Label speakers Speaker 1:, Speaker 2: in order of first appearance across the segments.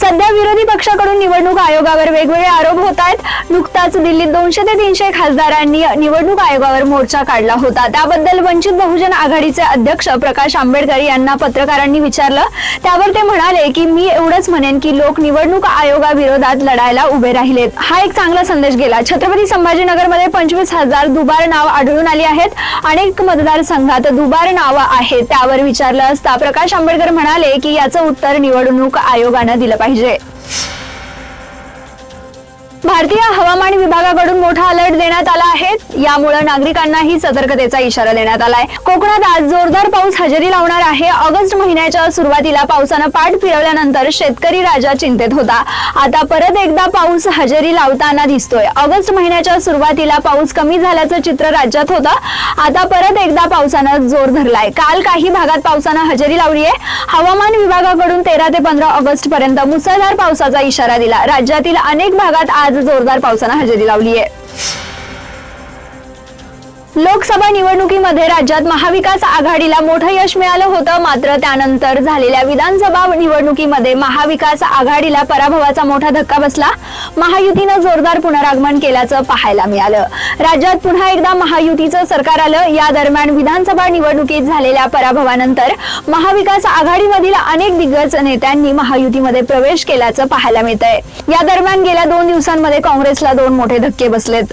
Speaker 1: सध्या विरोधी पक्षाकडून निवडणूक आयोगावर वेगवेगळे आरोप होत आहेत. नुकताच दिल्लीत दोनशे ते तीनशे खासदारांनी निवडणूक आयोगावर मोर्चा काढला होता. त्याबद्दल वंचित बहुजन आघाडीचे अध्यक्ष प्रकाश आंबेडकर यांना पत्रकारांनी विचारलं. त्यावर ते म्हणाले की मी एवढंच म्हणेन की लोक निवडणूक आयोगाविरोधात लढायला उभे राहिलेत. हा एक चांगला संदेश गेला. छत्रपती संभाजीनगरमध्ये पंचवीस हजार दुबार नाव आढळून आली आहेत. अनेक मतदारसंघात दुबार नावं आहेत. त्यावर विचारलं असता प्रकाश आंबेडकर म्हणाले की याचं उत्तर निवडणूक आयोगानं दिलं पाहिजे. भारतीय हवामान विभागाकडून मोठा अलर्ट देण्यात आला आहे. यामुळे नागरिकांनाही सतर्कतेचा इशारा देण्यात आलाय. कोकणात आज जोरदार पाऊस हजेरी लावणार आहे. ऑगस्ट महिन्याच्या सुरुवातीला पावसानं पाठ फिरवल्यानंतर शेतकरी राजा चिंतेत होता. आता परत एकदा पाऊस हजेरी लावताना दिसतोय. ऑगस्ट महिन्याच्या सुरुवातीला पाऊस कमी झाल्याचं चित्र राज्यात होतं. आता परत एकदा पावसानं जोर धरलाय. काल काही भागात पावसानं हजेरी लावली आहे हवामान विभागाकडून तेरा ते पंधरा ऑगस्ट पर्यंत मुसळधार पावसाचा इशारा दिला. राज्यातील अनेक भागात आज जोरदार पावसानं हजेरी लावली आहे. लोकसभा निवडणुकीमध्ये राज्यात महाविकास आघाडीला मोठं यश मिळालं होतं मात्र त्यानंतर झालेल्या विधानसभा निवडणुकीमध्ये महाविकास आघाडीला पराभवाचा मोठा धक्का बसला. महायुतीनं जोरदार पुनरागमन केल्याचं पाहायला मिळालं. राज्यात पुन्हा एकदा महायुतीचं सरकार आलं. या दरम्यान विधानसभा निवडणुकीत झालेल्या पराभवानंतर महाविकास आघाडीमधील अनेक दिग्गज नेत्यांनी महायुतीमध्ये प्रवेश केल्याचं पाहायला मिळतंय. या दरम्यान गेल्या दोन दिवसांमध्ये काँग्रेसला दोन मोठे धक्के बसलेत.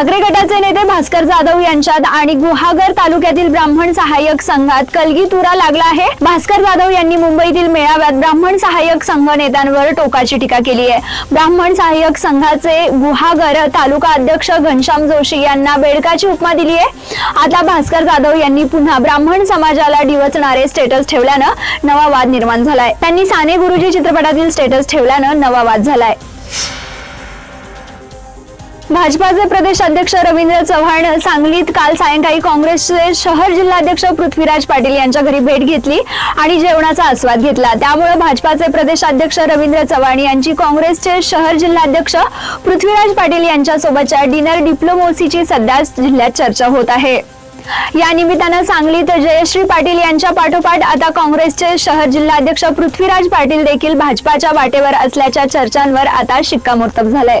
Speaker 1: ठाकरे गटाचे नेते भास्कर जाधव यांच्यात आणि गुहागर तालुक्यातील ब्राह्मण सहाय्यक संघात कलगीतुरा लागला आहे. भास्कर जाधव यांनी मुंबईतील मेळाव्यात ब्राह्मण सहाय्यक संघ नेत्यांवर टोकाची टीका केली आहे. ब्राह्मण सहाय्यक संघाचे गुहागर तालुका अध्यक्ष घनश्याम जोशी यांना बेडकाची उपमा दिली आहे. आता भास्कर जाधव यांनी पुन्हा ब्राह्मण समाजाला डिवचणारे स्टेटस ठेवल्यानं नवा वाद निर्माण झालाय. त्यांनी साने गुरुजी चित्रपटातील स्टेटस ठेवल्यानं नवा वाद झालाय. भाजपाचे प्रदेश अध्यक्ष रवींद्र चव्हाण सांगलीत काल सायंकाळी काँग्रेसचे शहर जिल्हाध्यक्ष पृथ्वीराज पाटील यांच्या घरी भेट घेतली आणि जेवणाचा आस्वाद घेतला. त्यामुळे भाजपाचे प्रदेश अध्यक्ष रवींद्र चव्हाण यांची काँग्रेसचे शहर जिल्हाध्यक्ष पृथ्वीराज पाटील यांच्यासोबतच्या डिनर डिप्लोमोसीची सध्या जिल्ह्यात चर्चा होत आहे. या निमित्तानं सांगलीत जयश्री पाटील यांच्या पाठोपाठ आता काँग्रेसचे शहर जिल्हाध्यक्ष पृथ्वीराज पाटील देखील भाजपाच्या वाटेवर असल्याच्या चर्चांवर आता शिक्कामोर्तब झालंय.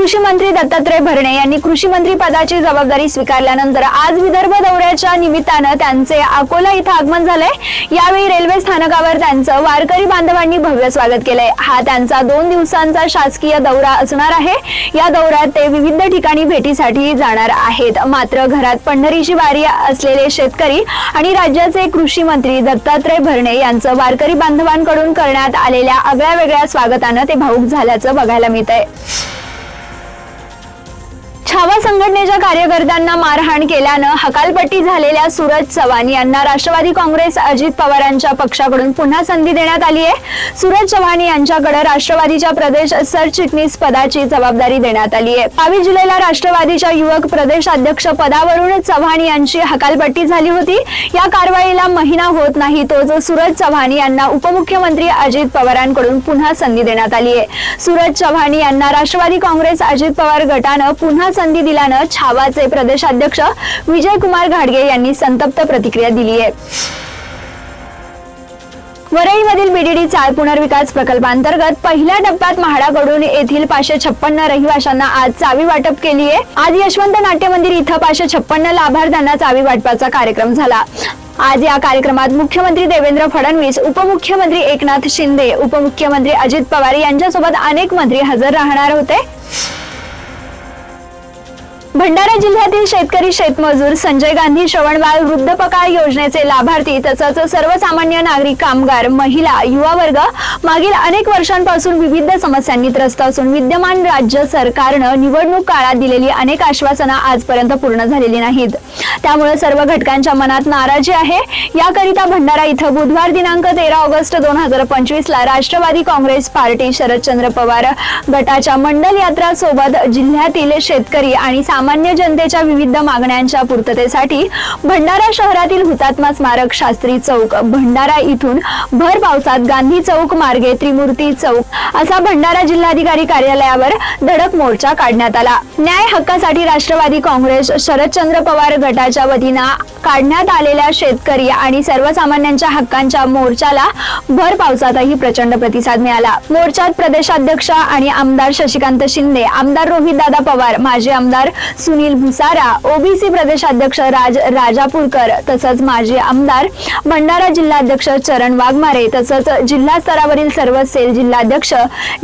Speaker 1: कृषी मंत्री दत्तात्रय भरणे यांनी कृषी मंत्री पदाची जबाबदारी स्वीकारल्यानंतर आज विदर्भ दौऱ्याच्या निमित्तानं त्यांचे अकोला इथं आगमन झालंय. यावेळी रेल्वे स्थानकावर त्यांचं वारकरी बांधवांनी भव्य स्वागत केलंय. हा त्यांचा दोन दिवसांचा शासकीय दौरा असणार आहे. या दौऱ्यात ते विविध ठिकाणी भेटीसाठी जाणार आहेत. मात्र घरात पंढरीची वारी असलेले शेतकरी आणि राज्याचे कृषी मंत्री दत्तात्रय भरणे यांचं वारकरी बांधवांकडून करण्यात आलेल्या आगळ्या वेगळ्या स्वागतानं ते भाऊक झाल्याचं बघायला मिळतंय. छावा संघटनेच्या कार्यकर्त्यांना मारहाण केल्यानं हकालपट्टी झालेल्या सूरज चव्हाण यांना राष्ट्रवादी काँग्रेस अजित पवारांच्या पक्षाकडून पुन्हा संधी देण्यात आली आहे. सूरज चव्हाण यांच्याकडे राष्ट्रवादीच्या प्रदेश सरचिटणीस पदाची जबाबदारी देण्यात आली आहे. बावीस जुलैला राष्ट्रवादीच्या युवक प्रदेश अध्यक्ष पदावरून चव्हाण यांची हकालपट्टी झाली होती. या कारवाईला महिना होत नाही तोच सूरज चव्हाण यांना उपमुख्यमंत्री अजित पवारांकडून पुन्हा संधी देण्यात आली आहे. सूरज चव्हाण यांना राष्ट्रवादी काँग्रेस अजित पवार गटानं पुन्हा संधी दिल्यानं छावाचे प्रदेशाध्यक्ष विजयकुमार घाडगे यांनी संतप्त प्रतिक्रिया दिली आहे. वरळीमधील बीडीडी चाळ पुनर्विकास प्रकल्पांतर्गत पहिल्या टप्प्यात म्हाडाकडून येथील पाचशे छप्पन्न रहिवाशांना आज चावी वाटप केली आहे. आज यशवंत नाट्य मंदिर इथं पाचशे छप्पन्न लाभार्थ्यांना चावी वाटपाचा कार्यक्रम झाला. आज या कार्यक्रमात मुख्यमंत्री देवेंद्र फडणवीस उपमुख्यमंत्री एकनाथ शिंदे उपमुख्यमंत्री अजित पवार यांच्यासोबत अनेक मंत्री हजर राहणार होते. भंडारा जिल्ह्यातील शेतकरी शेतमजूर संजय गांधी श्रवणबाळ वृद्ध वृद्धपकाळ योजनेचे लाभार्थी तसंच सर्वसामान्य नागरिक कामगार महिला युवा वर्ग मागील अनेक वर्षांपासून विविध समस्यांनी त्रस्त असून विद्यमान राज्य सरकारनं निवडणूक काळात दिलेली अनेक आश्वासनं आजपर्यंत पूर्ण झालेली नाहीत. त्यामुळे सर्व घटकांच्या मनात नाराजी आहे. याकरिता भंडारा इथं बुधवार दिनांक तेरा ऑगस्ट दोन हजार पंचवीस ला राष्ट्रवादी काँग्रेस पार्टी शरदचंद्र पवार गटाच्या मंडल यात्रा सोबत जिल्ह्यातील शेतकरी आणि सामान्य जनतेच्या विविध मागण्यांच्या पूर्ततेसाठी भंडारा शहरातील हुतात्मा स्मारक शास्त्री चौक भंडारा इथून भर पावसात गांधी चौक मार्गे त्रिमूर्ती चौक असा भंडारा जिल्हाधिकारी कार्यालयावर धडक मोर्चा काढण्यात आला. न्याय हक्कासाठी राष्ट्रवादी काँग्रेस शरदचंद्र पवार गटाच्या वतीनं काढण्यात आलेल्या शेतकरी आणि सर्वसामान्यांच्या हक्कांच्या मोर्चाला भर पावसातही प्रचंड प्रतिसाद मिळाला. मोर्चात प्रदेशाध्यक्ष आणि आमदार शशिकांत शिंदे आमदार रोहित दादा पवार माजी आमदार सुनील भुसारा ओबीसी प्रदेशाध्यक्ष राज राजापूरकर तसंच माजी आमदार भंडारा जिल्हाध्यक्ष चरण वाघमारे तसंच जिल्हा स्तरावरील सर्व सेल जिल्हाध्यक्ष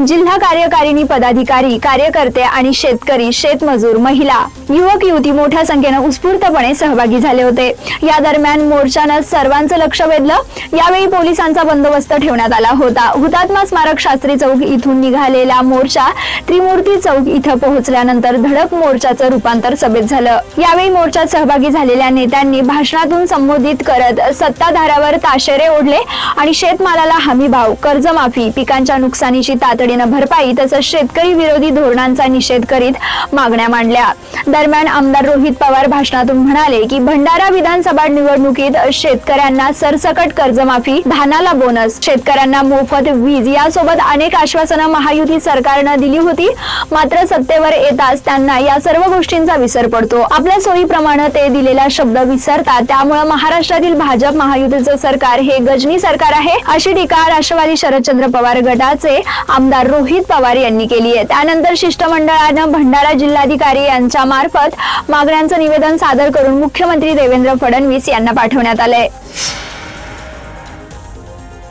Speaker 1: जिल्हा कार्यकारिणी पदाधिकारी कार्यकर्ते आणि शेतकरी शेतमजूर महिला युवक युवती मोठ्या संख्येनं उत्स्फूर्तपणे सहभागी झाले होते. या दरम्यान मोर्चानं सर्वांचं लक्ष वेधलं. यावेळी पोलिसांचा बंदोबस्त ठेवण्यात आला होता. हुतात्मा स्मारक शास्त्री चौक इथून निघालेला मोर्चा त्रिमूर्ती चौक इथं पोहोचल्यानंतर धडक मोर्चाचं रूपांतर सभेत झालं. यावेळी मोर्चात सहभागी झालेल्या नेत्यांनी भाषणातून संबोधित करत सत्ताधारावर ताशेरे ओढले आणि शेतमालाला हमी भाव कर्जमाफी पिकांच्या नुकसानीची तातडीनं भरपाई तसंच शेतकरी विरोधी धोरणांचा निषेध करीत मागण्या मांडल्या. दरम्यान आमदार रोहित पवार भाषणातून म्हणाले की भंडारा विधानसभा निवडणुकीत शेतकऱ्यांना सरसकट कर्जमाफी धानाला बोनस शेतकऱ्यांना मोफत वीज यासोबत अनेक आश्वासनं महायुती सरकारनं दिली होती. मात्र सत्तेवर येताच त्यांना या सर्व गोष्टी गोष्टींचा विसर पडतो. आपल्या सोयीप्रमाणे ते दिलेला शब्द विसरतात. त्यामुळे महाराष्ट्रातील भाजप महायुतीचं सरकार हे गजनी सरकार आहे अशी टीका राष्ट्रवादी शरदचंद्र पवार गटाचे आमदार रोहित पवार यांनी केली आहे. त्यानंतर शिष्टमंडळानं भंडारा जिल्हाधिकारी यांच्या मार्फत मागण्यांचं निवेदन सादर करून मुख्यमंत्री देवेंद्र फडणवीस यांना पाठवण्यात आलंय.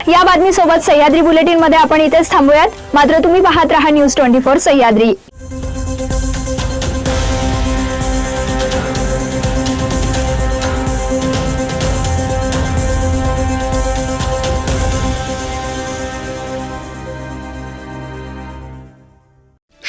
Speaker 1: या बातमीसोबत सह्याद्री बुलेटिनमध्ये आपण इथेच थांबूयात. मात्र तुम्ही पाहत राहा न्यूज ट्वेंटी फोर सह्याद्री.